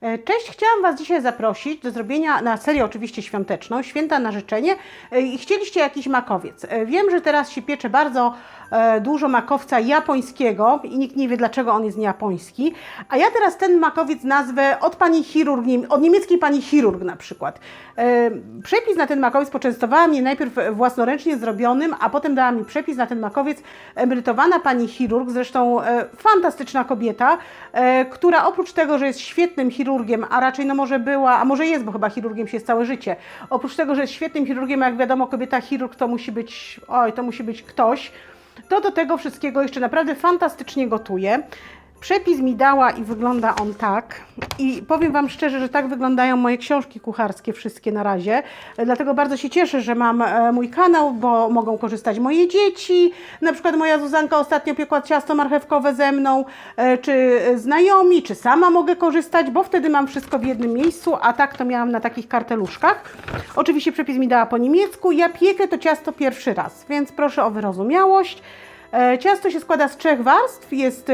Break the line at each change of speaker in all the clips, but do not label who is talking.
E, Cześć, chciałam Was dzisiaj zaprosić do zrobienia na serię oczywiście świąteczną, święta na życzenie e, i chcieliście jakiś makowiec. E, Wiem, że teraz się piecze bardzo dużo makowca japońskiego i nikt nie wie dlaczego on jest niejapoński, a ja teraz ten makowiec nazwę od pani chirurg, od niemieckiej pani chirurg na przykład. Przepis na ten makowiec poczęstowała mnie najpierw własnoręcznie zrobionym, a potem dała mi przepis na ten makowiec emerytowana pani chirurg, zresztą fantastyczna kobieta, która oprócz tego, że jest świetnym chirurgiem, a raczej no może była, a może jest, bo chyba chirurgiem się jest całe życie, oprócz tego, że jest świetnym chirurgiem, jak wiadomo, kobieta chirurg to musi być, oj, to musi być ktoś, to do tego wszystkiego jeszcze naprawdę fantastycznie gotuje. Przepis mi dała i wygląda on tak. I powiem Wam szczerze, że tak wyglądają moje książki kucharskie wszystkie na razie. Dlatego bardzo się cieszę, że mam e, mój kanał, bo mogą korzystać moje dzieci. Na przykład moja Zuzanka ostatnio piekła ciasto marchewkowe ze mną, e, czy znajomi, czy sama mogę korzystać, bo wtedy mam wszystko w jednym miejscu, a tak to miałam na takich karteluszkach. Oczywiście przepis mi dała po niemiecku. Ja piekę to ciasto pierwszy raz, więc proszę o wyrozumiałość. E, Ciasto się składa z trzech warstw. Jest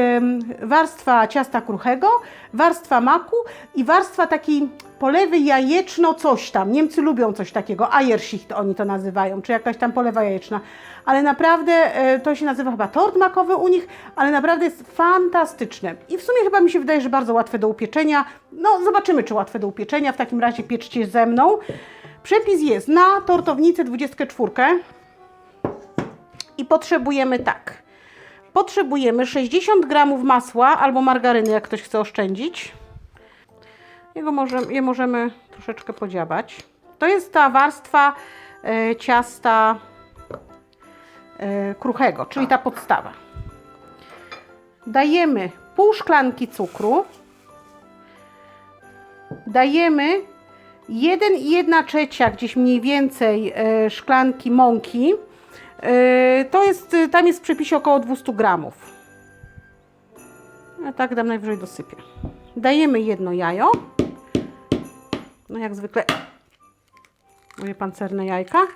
warstwa ciasta kruchego, warstwa maku i warstwa takiej polewy jajeczno coś tam. Niemcy lubią coś takiego, Eierschicht oni to nazywają, czy jakaś tam polewa jajeczna. Ale naprawdę e, to się nazywa chyba tort makowy u nich, ale naprawdę jest fantastyczne. I w sumie chyba mi się wydaje, że bardzo łatwe do upieczenia. No zobaczymy, czy łatwe do upieczenia. W takim razie pieczcie ze mną. Przepis jest na tortownicę 24 i potrzebujemy tak. Potrzebujemy 60 gramów masła albo margaryny, jak ktoś chce oszczędzić. Jego może, je możemy troszeczkę podziabać. To jest ta warstwa e, ciasta e, kruchego, czyli ta podstawa. Dajemy pół szklanki cukru. Dajemy 1 i 1 trzecia, gdzieś mniej więcej e, szklanki mąki. Yy, To jest, y, tam jest w przepisie około 200 gramów. A tak dam najwyżej dosypię. Dajemy jedno jajo. No jak zwykle moje pancerne jajka.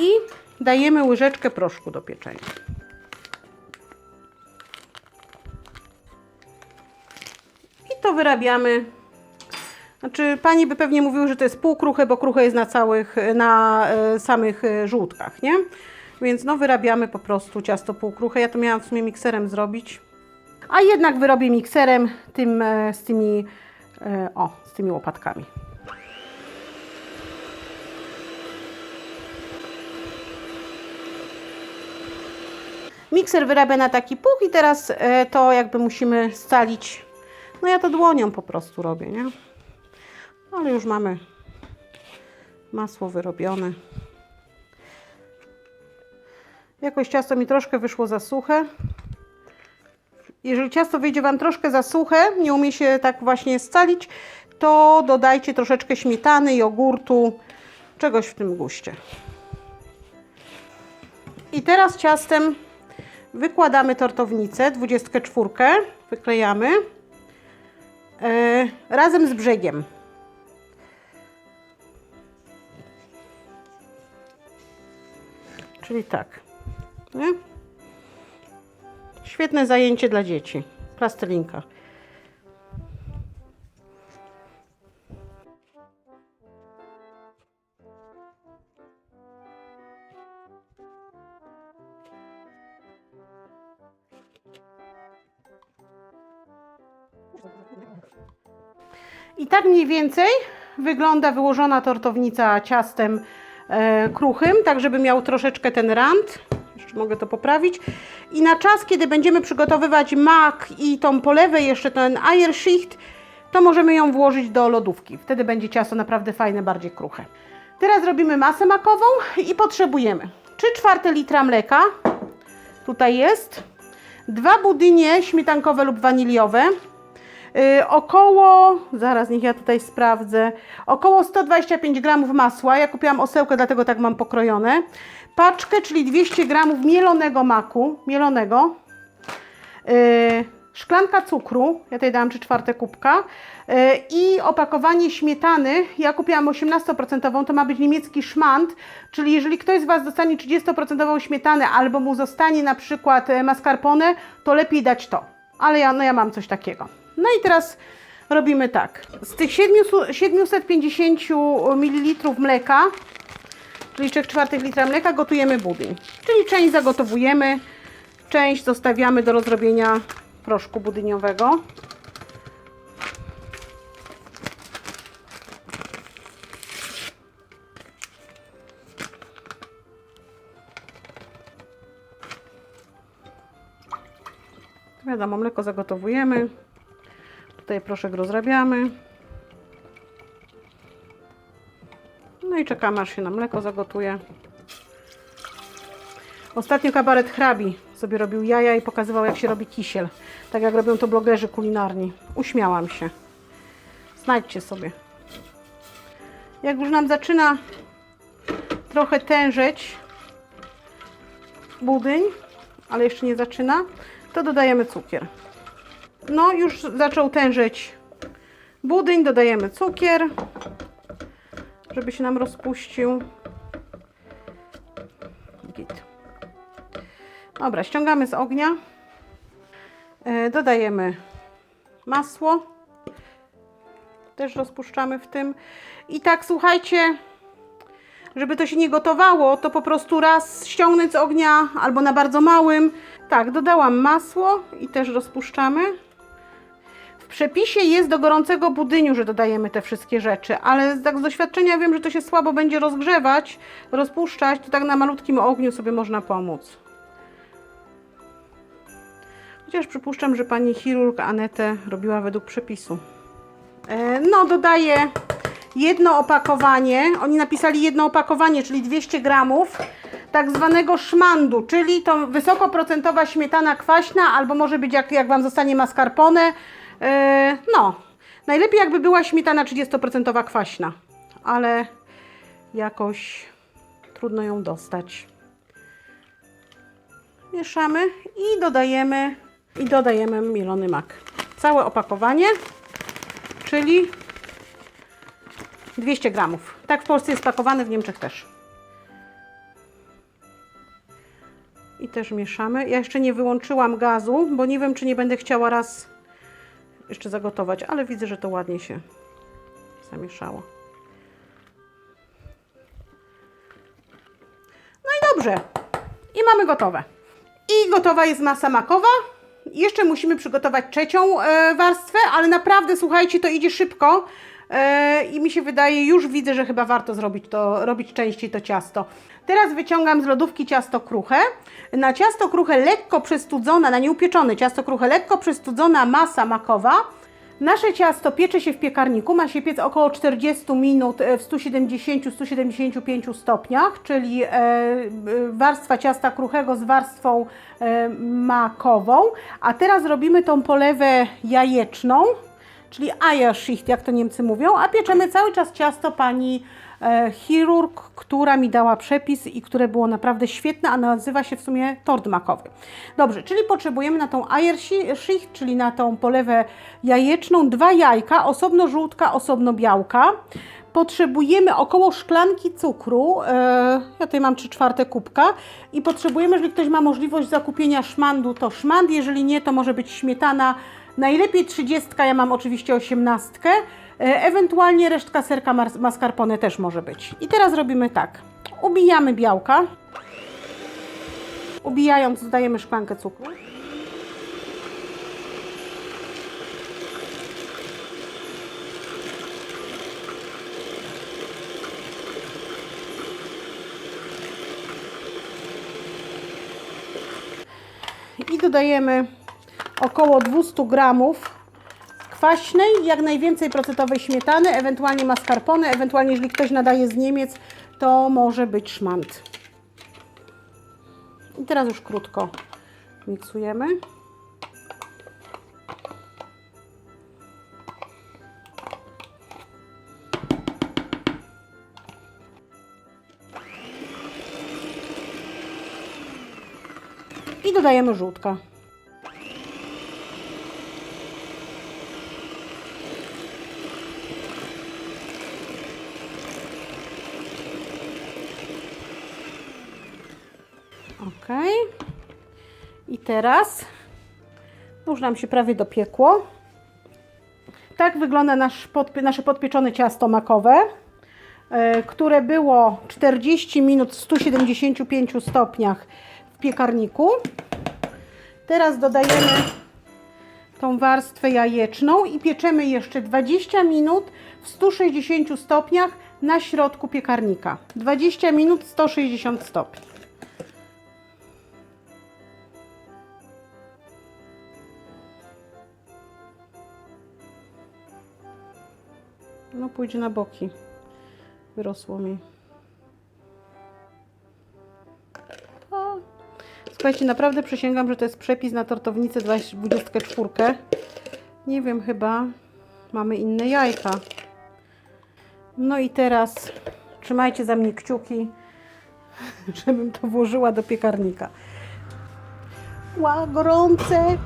I dajemy łyżeczkę proszku do pieczenia. I to wyrabiamy znaczy, pani by pewnie mówiły, że to jest półkruche, bo kruche jest na całych, na e, samych e, żółtkach, nie? Więc no wyrabiamy po prostu ciasto półkruche. Ja to miałam w sumie mikserem zrobić. A jednak wyrobię mikserem tym, e, z tymi, o, z tymi łopatkami. Mikser wyrabia na taki puch i teraz to jakby musimy scalić. No ja to dłonią po prostu robię, nie? Ale już mamy masło wyrobione. Jakoś ciasto mi troszkę wyszło za suche. Jeżeli ciasto wyjdzie Wam troszkę za suche, nie umie się tak właśnie scalić, to dodajcie troszeczkę śmietany, jogurtu, czegoś w tym guście. I teraz ciastem wykładamy tortownicę, 24, wyklejamy yy, razem z brzegiem. Czyli tak. Nie? Świetne zajęcie dla dzieci. Plastylinka. I tak mniej więcej wygląda wyłożona tortownica ciastem kruchym, tak żeby miał troszeczkę ten rand. Jeszcze mogę to poprawić. I na czas, kiedy będziemy przygotowywać mak i tą polewę, jeszcze ten Eierschicht, to możemy ją włożyć do lodówki. Wtedy będzie ciasto naprawdę fajne, bardziej kruche. Teraz robimy masę makową i potrzebujemy 3 czwarte litra mleka. Tutaj jest. Dwa budynie śmietankowe lub waniliowe. Yy, około, zaraz niech ja tutaj sprawdzę, około 125 gramów masła. Ja kupiłam osełkę, dlatego tak mam pokrojone. Paczkę, czyli 200 gramów mielonego maku, mielonego. Yy, szklanka cukru, ja tutaj dałam 3 czwarte kubka. Yy, I opakowanie śmietany, ja kupiłam 18%, to ma być niemiecki szmand, czyli jeżeli ktoś z Was dostanie 30% śmietanę albo mu zostanie na przykład e, mascarpone, to lepiej dać to. Ale ja, no ja mam coś takiego. No i teraz robimy tak. Z tych 700 750 ml mleka, czyli 3 czwartych litra mleka, gotujemy budyń. Czyli część zagotowujemy, część zostawiamy do rozrobienia proszku budyniowego. Wiadomo, mleko zagotowujemy. Tutaj proszek rozrabiamy. No i czekamy aż się na mleko zagotuje. Ostatnio kabaret hrabi sobie robił jaja i pokazywał jak się robi kisiel. Tak jak robią to blogerzy kulinarni. Uśmiałam się. Znajdźcie sobie. Jak już nam zaczyna trochę tężeć budyń, ale jeszcze nie zaczyna, to dodajemy cukier. No, już zaczął tężyć budyń, dodajemy cukier, żeby się nam rozpuścił. Git. Dobra, ściągamy z ognia. E, Dodajemy masło. Też rozpuszczamy w tym. I tak, słuchajcie, żeby to się nie gotowało, to po prostu raz ściągnąć z ognia albo na bardzo małym. Tak, dodałam masło i też rozpuszczamy. Przepisie jest do gorącego budyniu, że dodajemy te wszystkie rzeczy, ale tak z doświadczenia wiem, że to się słabo będzie rozgrzewać, rozpuszczać, to tak na malutkim ogniu sobie można pomóc. Chociaż przypuszczam, że pani chirurg Anetę robiła według przepisu. E, No, dodaję jedno opakowanie. Oni napisali jedno opakowanie, czyli 200 gramów tak zwanego szmandu, czyli to wysokoprocentowa śmietana kwaśna, albo może być jak, jak Wam zostanie mascarpone. E, no, najlepiej jakby była śmietana 30% kwaśna, ale jakoś trudno ją dostać. Mieszamy i dodajemy i dodajemy mielony mak. Całe opakowanie, czyli 200 gramów. Tak w Polsce jest pakowany, w Niemczech też. I też mieszamy. Ja jeszcze nie wyłączyłam gazu, bo nie wiem, czy nie będę chciała raz jeszcze zagotować, ale widzę, że to ładnie się zamieszało. No i dobrze. I mamy gotowe. I gotowa jest masa makowa. Jeszcze musimy przygotować trzecią e, warstwę, ale naprawdę, słuchajcie, to idzie szybko. E, I mi się wydaje, już widzę, że chyba warto zrobić to, robić częściej to ciasto. Teraz wyciągam z lodówki ciasto kruche. Na ciasto kruche lekko przestudzona, na nieupieczone ciasto kruche lekko przestudzona masa makowa. Nasze ciasto piecze się w piekarniku, ma się piec około 40 minut e, w 170-175 stopniach, czyli e, warstwa ciasta kruchego z warstwą makową. A teraz robimy tą polewę jajeczną, czyli Eierschicht, jak to Niemcy mówią, a pieczemy cały czas ciasto pani e, chirurg, która mi dała przepis i które było naprawdę świetne, a nazywa się w sumie tort makowy. Dobrze, czyli potrzebujemy na tą Eierschicht, czyli na tą polewę jajeczną, dwa jajka, osobno żółtka, osobno białka. Potrzebujemy około szklanki cukru, e, ja tutaj mam 3 czwarte kubka i potrzebujemy, jeżeli ktoś ma możliwość zakupienia szmandu, to szmand, jeżeli nie, to może być śmietana, najlepiej 30, ja mam oczywiście 18, e, ewentualnie resztka serka mas- mascarpone też może być. I teraz robimy tak, ubijamy białka, ubijając dodajemy szklankę cukru. i dodajemy około 200 gramów kwaśnej, jak najwięcej procentowej śmietany, ewentualnie mascarpone, ewentualnie jeżeli ktoś nadaje z Niemiec, to może być szmand. I teraz już krótko miksujemy. I dodajemy żółtka. Ok. I teraz już nam się prawie dopiekło. Tak wygląda nasz podpie, nasze podpieczone ciasto makowe, e, które było 40 minut w 175 stopniach w piekarniku. Teraz dodajemy tą warstwę jajeczną i pieczemy jeszcze 20 minut w 160 stopniach na środku piekarnika. 20 minut 160 stopni. No pójdzie na boki. Wyrosło mi. O. Słuchajcie, naprawdę przysięgam, że to jest przepis na tortownicę 24. Nie wiem, chyba mamy inne jajka. No i teraz trzymajcie za mnie kciuki, żebym to włożyła do piekarnika. Ła, gorące!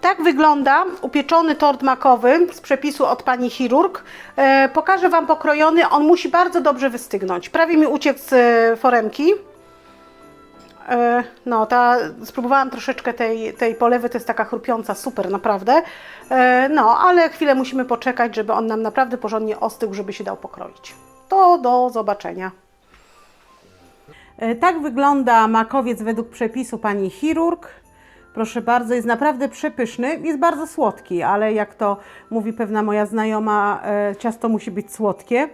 Tak wygląda upieczony tort makowy z przepisu od pani chirurg. E, pokażę Wam pokrojony. On musi bardzo dobrze wystygnąć. Prawie mi uciekł z e, foremki. E, No, ta, spróbowałam troszeczkę tej, tej polewy, to jest taka chrupiąca, super, naprawdę. No, ale chwilę musimy poczekać, żeby on nam naprawdę porządnie ostygł, żeby się dał pokroić. To do zobaczenia. Tak wygląda makowiec według przepisu pani chirurg. Proszę bardzo, jest naprawdę przepyszny. Jest bardzo słodki, ale jak to mówi pewna moja znajoma, e, ciasto musi być słodkie.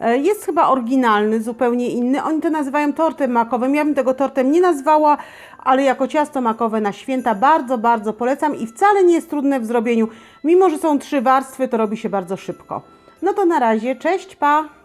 E, Jest chyba oryginalny, zupełnie inny. Oni to nazywają tortem makowym. Ja bym tego tortem nie nazwała, ale jako ciasto makowe na święta bardzo, bardzo polecam i wcale nie jest trudne w zrobieniu. Mimo, że są trzy warstwy, to robi się bardzo szybko. No to na razie, cześć, pa!